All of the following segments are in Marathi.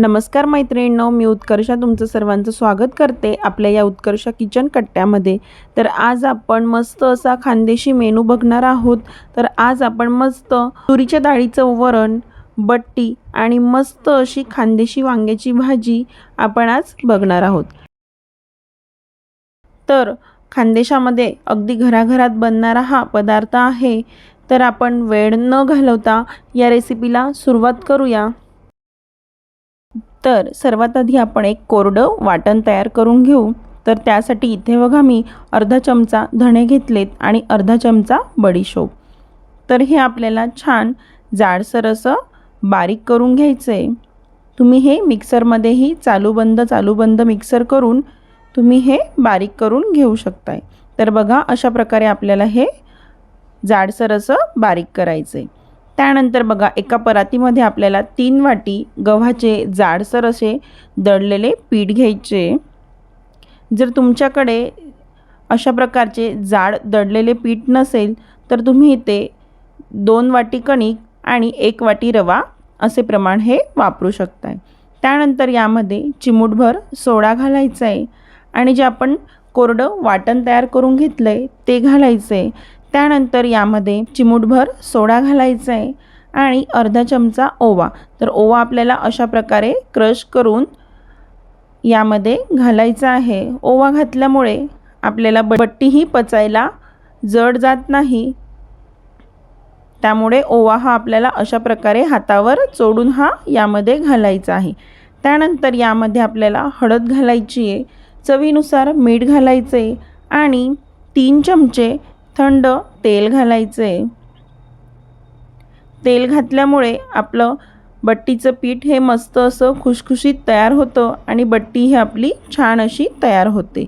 नमस्कार मैत्रिणींनो मी उत्कर्षा तुमचं सर्वांचं स्वागत करते आपल्या या उत्कर्षा किचन कट्ट्यामध्ये. तर आज आपण मस्त असा खानदेशी मेनू बघणार आहोत. तर आज आपण मस्त तुरीच्या डाळीचं वरण बट्टी आणि मस्त अशी खानदेशी वांग्याची भाजी आपण आज बघणार आहोत. तर खानदेशामध्ये अगदी घराघरात बनणारा हा पदार्थ आहे. तर आपण वेळ न घालवता या रेसिपीला सुरुवात करूया. तर सर्वात आधी आपण एक कोरडं वाटण तयार करून घेऊ. तर त्यासाठी इथे बघा मी अर्धा चमचा धणे घेतलेत आणि अर्धा चमचा बडीशोप. तर हे आपल्याला छान जाडसर असं बारीक करून घ्यायचं आहे तुम्ही हे मिक्सरमध्येही चालू बंद चालू बंद मिक्सर करून तुम्ही हे बारीक करून घेऊ शकताय. तर बघा अशा प्रकारे आपल्याला हे जाडसर असं बारीक करायचं आहे त्यानंतर बघा एका परातीमध्ये आपल्याला तीन वाटी गव्हाचे जाडसर असे दळलेले पीठ घ्यायचे. जर तुमच्याकडे अशा प्रकारचे जाड दळलेले पीठ नसेल तर तुम्ही इथे दोन वाटी कणिक आणि एक वाटी रवा असे प्रमाण हे वापरू शकताय. त्यानंतर यामध्ये चिमूटभर सोडा घालायचा आहे आणि जे आपण कोरडं वाटण तयार करून घेतलं आहे ते घालायचं आहे त्यानंतर यामध्ये चिमूटभर सोडा घालायचा आहे आणि अर्धा चमचा ओवा. तर ओवा आपल्याला अशा प्रकारे क्रश करून यामध्ये घालायचा आहे. ओवा घातल्यामुळे आपल्याला बट्टीही पचायला जड जात नाही. त्यामुळे ओवा हा आपल्याला अशा प्रकारे हातावर चोडून हा यामध्ये घालायचा आहे. त्यानंतर यामध्ये आपल्याला हळद घालायची आहे चवीनुसार मीठ घालायचं आहे आणि तीन चमचे थंड तेल घालायचं आहे तेल घातल्यामुळे आपलं बट्टीचं पीठ हे मस्त असं खुशखुशीत तयार होतं आणि बट्टी ही आपली छान अशी तयार होते.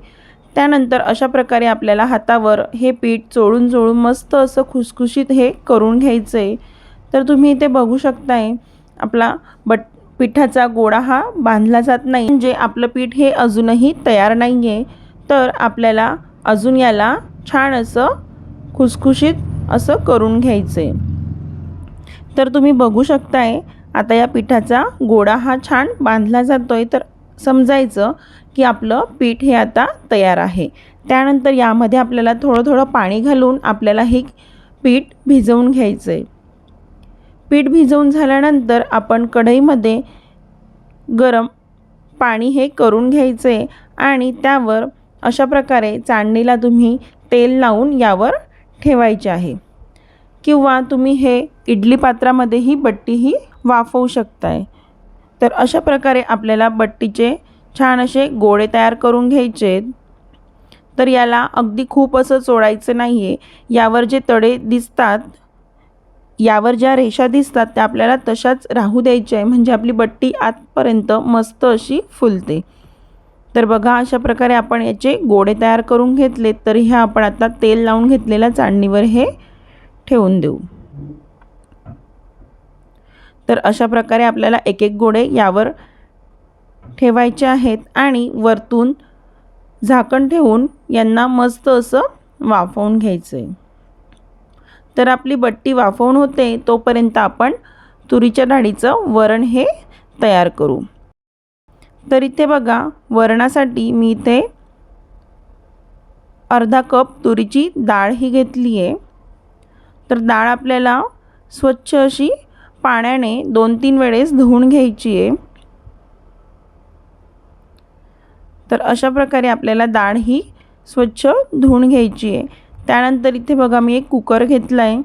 त्यानंतर अशा प्रकारे आपल्याला हातावर हे पीठ चोळून चोळून मस्त असं खुसखुशीत हे करून घ्यायचं आहे तर तुम्ही इथे बघू शकताय आपला बट पिठाचा गोळा हा बांधला जात नाही. म्हणजे आपलं पीठ हे अजूनही तयार नाही आहे तर आपल्याला अजून याला छान असं खुसखुशीत असं करून घ्यायचं. आहे तर तुम्ही बघू शकताय आता या पिठाचा गोळा हा छान बांधला जातो आहे तर समजायचं की आपलं पीठ हे आता तयार आहे. त्यानंतर यामध्ये आपल्याला थोडं थोडं पाणी घालून आपल्याला हे पीठ भिजवून घ्यायचं आहे पीठ भिजवून झाल्यानंतर आपण कढईमध्ये गरम पाणी हे करून घ्यायचं आहे आणि त्यावर अशा प्रकारे चाळणीला तुम्ही तेल लावून यावर ठेवायचे आहे. किंवा तुम्ही हे इडली पात्रामध्येही बट्टीही वाफवू शकताय. तर अशा प्रकारे आपल्याला बट्टीचे छान असे गोळे तयार करून घ्यायचे. तर याला अगदी खूप असं चोळायचं नाही आहे यावर जे तडे दिसतात यावर ज्या रेषा दिसतात त्या आपल्याला तशाच राहू द्यायच्या आहे म्हणजे आपली बट्टी आतपर्यंत मस्त अशी फुलते. तर बघा अशा प्रकारे आपण याचे गोडे तयार करून घेतले तर ह्या आपण आता तेल लावून घेतलेल्या चाळणीवर हे ठेवून देऊ. तर अशा प्रकारे आपल्याला एक एक गोडे यावर ठेवायचे आहेत आणि वरतून झाकण ठेवून यांना मस्त असं वाफवून घ्यायचं आहे तर आपली बट्टी वाफवून होते तोपर्यंत आपण तुरीच्या डाळीचं वरण हे तयार करू. तर इथे बघा वरणासाठी मी इथे अर्धा कप तुरीची डाळ ही घेतली आहे तर डाळ आपल्याला स्वच्छ अशी पाण्याने दोन तीन वेळेस धुवून घ्यायची आहे तर अशा प्रकारे आपल्याला डाळ ही स्वच्छ धुवून घ्यायची आहे त्यानंतर इथे बघा मी एक कुकर घेतला आहे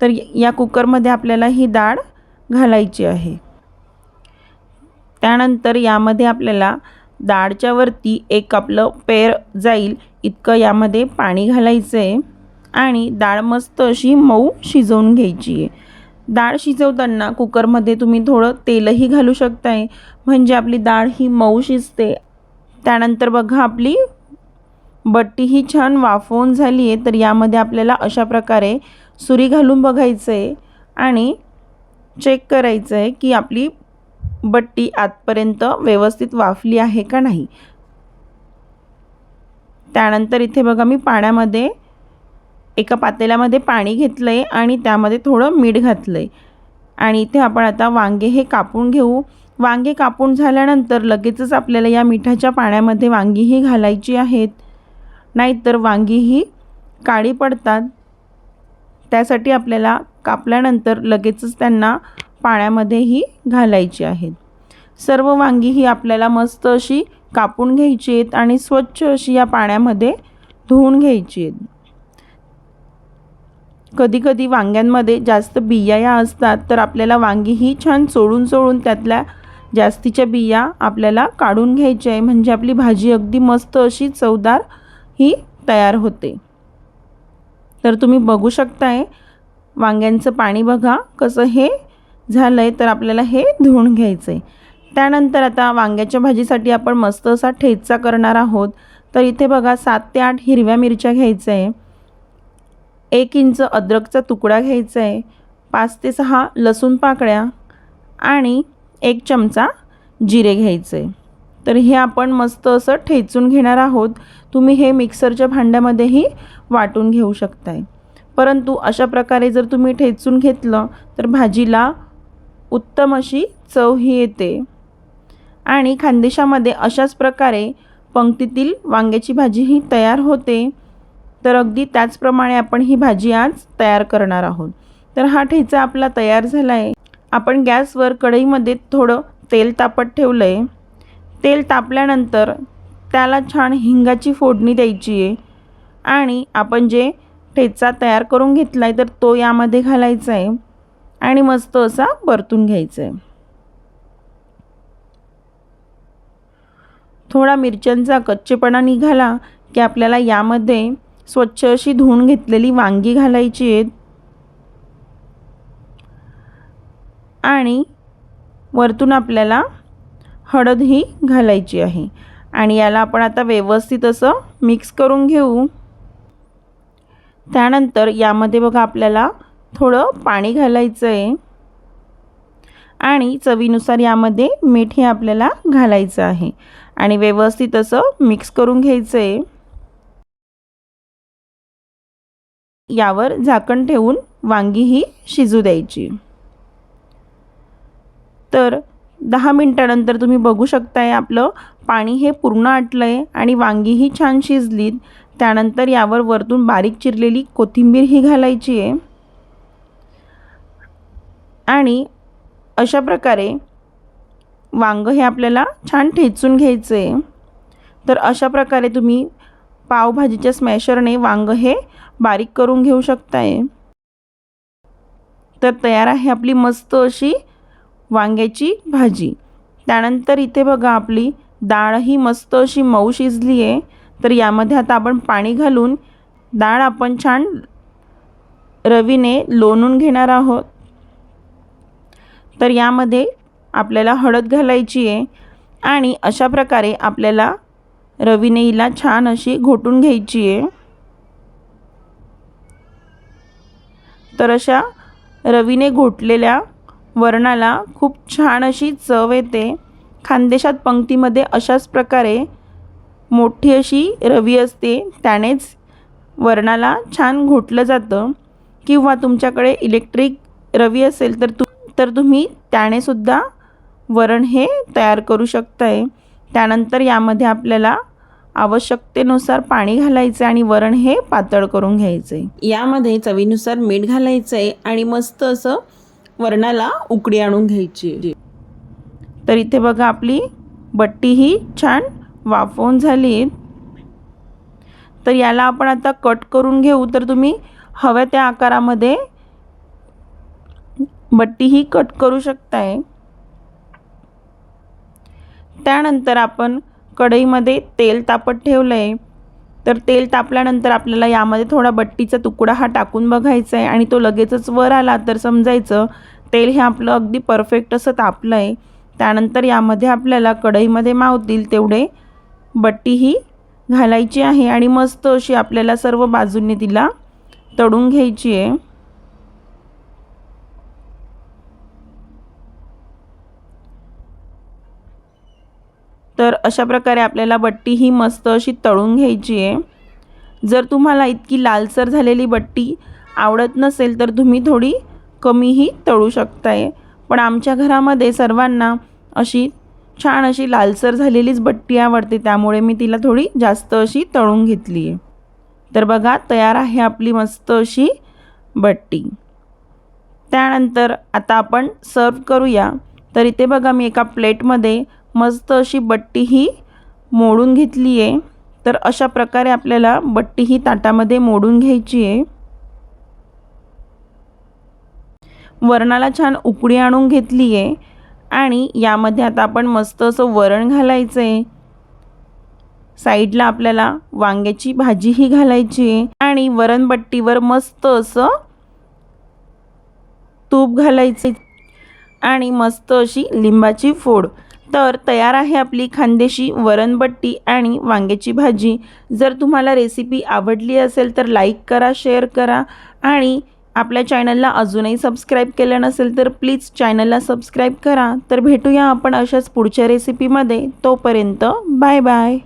तर या कुकरमध्ये आपल्याला ही डाळ घालायची आहे. त्यानंतर यामध्ये आपल्याला डाळच्या वरती एक आपलं पेर जाईल इतकं यामध्ये पाणी घालायचं आहे आणि डाळ मस्त अशी मऊ शिजवून घ्यायची आहे. डाळ शिजवताना कुकरमध्ये तुम्ही थोडं तेलही घालू शकताय. म्हणजे आपली डाळ ही मऊ शिजते. त्यानंतर बघा आपली बट्टी ही छान वाफवून झाली आहे. तर यामध्ये आपल्याला अशा प्रकारे सुरी घालून बघायचं आहे आणि चेक करायचं आहे की आपली बट्टी आतपर्यंत व्यवस्थित वाफली आहे का नाही? त्यानंतर इथे बघा मी पाण्यामध्ये एका पातेल्यामध्ये पाणी घेतलं आहे आणि त्यामध्ये थोडं मीठ घातलं आहे आणि इथे आपण आता वांगे हे कापून घेऊ. वांगे कापून झाल्यानंतर लगेचच आपल्याला या मिठाच्या पाण्यामध्ये वांगीही घालायची आहेत. नाहीतर वांगीही काळी पडतात. त्यासाठी आपल्याला कापल्यानंतर लगेचच त्यांना पाण्यामध्येही घालायची आहेत. सर्व वांगी ही आपल्याला मस्त अशी कापून घ्यायची आहेत आणि स्वच्छ अशी या पाण्यामध्ये धुवून घ्यायची आहेत. कधीकधी वांग्यांमध्ये जास्त बिया या असतात तर आपल्याला वांगी ही छान चोळून चोळून त्यातल्या जास्तीच्या बिया आपल्याला काढून घ्यायच्या आहे म्हणजे आपली भाजी अगदी मस्त अशी चवदार ही तयार होते. तर तुम्ही बघू शकताय वांग्यांचं पाणी बघा कसं हे झालं आहे तर आपल्याला हे धुवून घ्यायचं आहे त्यानंतर आता वांग्याच्या भाजीसाठी आपण मस्त असा ठेचा करणार आहोत. तर इथे बघा सात ते आठ हिरव्या मिरच्या घ्यायचं आहे एक इंच अद्रकचा तुकडा घ्यायचा आहे पाच ते सहा लसूण पाकळ्या आणि एक चमचा जिरे घ्यायचे तर हे आपण मस्त असं ठेचून घेणार आहोत. तुम्ही हे मिक्सरच्या भांड्यामध्येही वाटून घेऊ शकताय. परंतु अशा प्रकारे जर तुम्ही ठेचून घेतलं तर भाजीला उत्तम अशी चव ही येते. आणि खानदेशामध्ये अशाच प्रकारे पंक्तीतील वांग्याची भाजी ही तयार होते. तर अगदी त्याचप्रमाणे आपण ही भाजी आज तयार करणार आहोत. तर हा ठेचा आपला तयार झाला आहे आपण गॅसवर कढईमध्ये थोडं तेल तापत ठेवलं आहे तेल तापल्यानंतर त्याला छान हिंगाची फोडणी द्यायची आहे. आणि आपण जे ठेचा तयार करून घेतला आहे तर तो यामध्ये घालायचा आहे. आणि मस्त असा परतून घ्यायचा आहे थोडा मिरच्यांचा कच्चेपणा निघाला की आपल्याला यामध्ये स्वच्छ अशी धुवून घेतलेली वांगी घालायची आहेत. आणि वरतून आपल्याला हळदही घालायची आहे. आणि याला आपण आता व्यवस्थित असं मिक्स करून घेऊ. त्यानंतर यामध्ये बघा आपल्याला थोडं पाणी घालायचं आहे आणि चवीनुसार यामध्ये मीठ हे आपल्याला घालायचं आहे. आणि व्यवस्थित असं मिक्स करून घ्यायचं आहे यावर झाकण ठेवून वांगी ही शिजू द्यायची. तर दहा मिनटानंतर तुम्ही बघू शकताय आपलं पाणी हे पूर्ण आटलं आहे आणि वांगीही छान शिजलीत. त्यानंतर यावर वरतून बारीक चिरलेली कोथिंबीर ही घालायची आहे. आणि अशा प्रकारे वांगं हे आपल्याला छान ठेचून घ्यायचं. आहे तर अशा प्रकारे तुम्ही पावभाजीच्या स्मॅशरने वांगं हे बारीक करून घेऊ शकताय. तर तयार आहे आपली मस्त अशी वांग्याची भाजी. त्यानंतर इथे बघा आपली डाळ ही मस्त अशी मऊ शिजली आहे तर यामध्ये आता आपण पाणी घालून डाळ आपण छान रवीने लोणून घेणार आहोत. तर यामध्ये आपल्याला हळद घालायची आहे आणि अशा प्रकारे आपल्याला रवीने छान अशी घोटून घ्यायची आहे. तर अशा रवीने घोटलेल्या वरणाला खूप छान अशी चव येते. खानदेशात पंक्तीमध्ये अशाच प्रकारे मोठी अशी रवी असते त्यानेच वरणाला छान घोटलं जातं. किंवा तुमच्याकडे इलेक्ट्रिक रवी असेल तर तू तर तुम्ही त्यानेसुद्धा वरण हे तयार करू शकताय. त्यानंतर यामध्ये आपल्याला आवश्यकतेनुसार पाणी घालायचं आणि वरण हे पातळ करून घ्यायचं आहे यामध्ये चवीनुसार मीठ घालायचं आहे आणि मस्त असं वरणाला उकडी आणून घ्यायची. तर इथे बघा आपली बट्टी ही छान वाफवून झाली. तर याला आपण आता कट करून घेऊ. तर तुम्ही हव्या त्या आकारामध्ये बट्टीही कट करू शकताय. त्यानंतर आपण कढईमध्ये तेल तापत ठेवलं आहे तर तेल तापल्यानंतर आपल्याला यामध्ये थोडा बट्टीचा तुकडा हा टाकून बघायचा आहे आणि तो लगेचच वर आला तर समजायचं तेल हे आपलं अगदी परफेक्ट असं तापलं आहे त्यानंतर यामध्ये आपल्याला कढईमध्ये मावतील तेवढे बट्टी ही घालायची आहे आणि मस्त अशी आपल्याला सर्व बाजूंनी तिला तळून घ्यायची आहे तर अशा प्रकारे आपल्याला बट्टी ही मस्त अशी तळून घ्यायची आहे. जर तुम्हाला इतकी लालसर झालेली बट्टी आवडत नसेल तर तुम्ही थोडी कमीही तळू शकताय. पण आमच्या घरामध्ये सर्वांना अशी छान अशी लालसर झालेलीच बट्टी आवडते त्यामुळे मी तिला थोडी जास्त अशी तळून घेतली आहे. तर बघा तयार आहे आपली मस्त अशी बट्टी. त्यानंतर आता आपण सर्व करूया. तर इथे बघा मी एका प्लेटमध्ये मस्त अशी बट्टी ही मोडून घेतली आहे. तर अशा प्रकारे आपल्याला बट्टी ही ताटामध्ये मोडून घ्यायची आहे. वरणाला छान उकडी आणून घेतली आहे. आणि यामध्ये आता आपण मस्त असं वरण घालायचं आहे. साईडला आपल्याला वांग्याची भाजीही घालायची आहे. आणि वरणबट्टीवर मस्त असं तूप घालायचे आणि मस्त अशी लिंबाची फोड. तर तयार आहे आपली खानदेशी वरणबट्टी आणि वांग्याची भाजी. जर तुम्हाला रेसिपी आवडली असेल तर लाईक करा शेअर करा आणि आपल्या चॅनलला अजूनही सबस्क्राईब केलं नसेल तर प्लीज चॅनलला सबस्क्राईब करा. तर भेटूया आपण अशाच पुढच्या रेसिपीमध्ये तोपर्यंत बाय बाय